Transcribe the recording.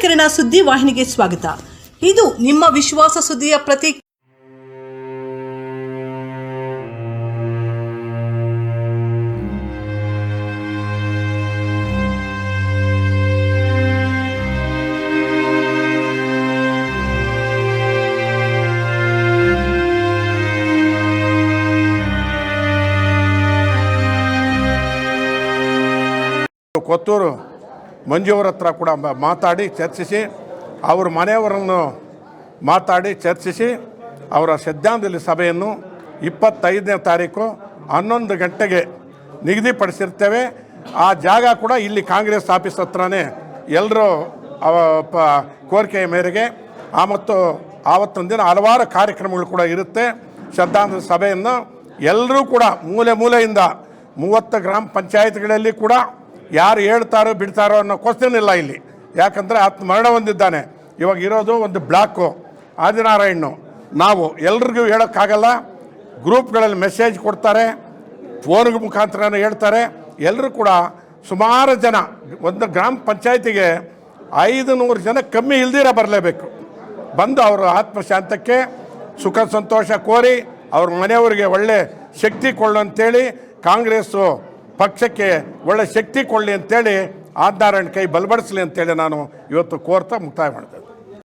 ಕಿರಣ ಸುದ್ದಿ ವಾಹಿನಿಗೆ ಸ್ವಾಗತ. ಇದು ನಿಮ್ಮ ವಿಶ್ವಾಸ ಸುದ್ದಿಯ ಪ್ರತಿ ಕೊತ್ತೂರು ಮಂಜುವರ ಹತ್ರ ಕೂಡ ಮಾತಾಡಿ, ಚರ್ಚಿಸಿ, ಅವ್ರ ಮನೆಯವರನ್ನು ಮಾತಾಡಿ, ಚರ್ಚಿಸಿ, ಅವರ ಶ್ರದ್ಧಾಂಜಲಿ ಸಭೆಯನ್ನು ಇಪ್ಪತ್ತೈದನೇ ತಾರೀಕು ಹನ್ನೊಂದು ಗಂಟೆಗೆ ನಿಗದಿಪಡಿಸಿರ್ತೇವೆ. ಆ ಜಾಗ ಕೂಡ ಇಲ್ಲಿ ಕಾಂಗ್ರೆಸ್ ಆಫೀಸ್ ಹತ್ರನೇ ಎಲ್ಲರೂ ಪ ಕೋರಿಕೆಯ ಮೇರೆಗೆ. ಆ ಮತ್ತು ಆವತ್ತೊಂದು ದಿನ ಹಲವಾರು ಕಾರ್ಯಕ್ರಮಗಳು ಕೂಡ ಇರುತ್ತೆ. ಶ್ರದ್ಧಾಂಜಲಿ ಸಭೆಯನ್ನು ಎಲ್ಲರೂ ಕೂಡ ಮೂಲೆ ಮೂಲೆಯಿಂದ ಮೂವತ್ತು ಗ್ರಾಮ ಪಂಚಾಯತ್ಗಳಲ್ಲಿ ಕೂಡ ಯಾರು ಹೇಳ್ತಾರೋ ಬಿಡ್ತಾರೋ ಅನ್ನೋ ಕ್ವಶನ್ ಇಲ್ಲ ಇಲ್ಲಿ. ಯಾಕಂದರೆ ಆತ್ಮ ಮರಣ ಹೊಂದಿದ್ದಾನೆ. ಇವಾಗ ಇರೋದು ಒಂದು ಬ್ಲಾಕು ಆದಿನಾರಾಯಣ್ಣು ನಾವು ಎಲ್ರಿಗೂ ಹೇಳೋಕ್ಕಾಗಲ್ಲ. ಗ್ರೂಪ್ಗಳಲ್ಲಿ ಮೆಸೇಜ್ ಕೊಡ್ತಾರೆ. ಫೋನ್ ಮುಖಾಂತರ ಹೇಳ್ತಾರೆ. ಎಲ್ಲರೂ ಕೂಡ ಸುಮಾರು ಜನ, ಒಂದು ಗ್ರಾಮ ಪಂಚಾಯತಿಗೆ ಐದು ನೂರು ಜನ ಕಮ್ಮಿ ಇಲ್ದಿರ ಬರಲೇಬೇಕು. ಬಂದು ಅವರು ಆತ್ಮಶಾಂತಕ್ಕೆ ಸುಖ ಸಂತೋಷ ಕೋರಿ ಅವ್ರ ಮನೆಯವರಿಗೆ ಒಳ್ಳೆ ಶಕ್ತಿ ಕೊಳ್ಳು ಅಂತೇಳಿ ಕಾಂಗ್ರೆಸ್ಸು ಪಕ್ಷಕ್ಕೆ ಒಳ್ಳೆ ಶಕ್ತಿ ಕೊಡಲಿ ಅಂತೇಳಿ ಆಧಾರಣ ಕೈ ಬಲಪಡಿಸಲಿ ಅಂತೇಳಿ ನಾನು ಇವತ್ತು ಕೋರ್ತಾ ಮುಕ್ತಾಯ ಮಾಡ್ತೇನೆ.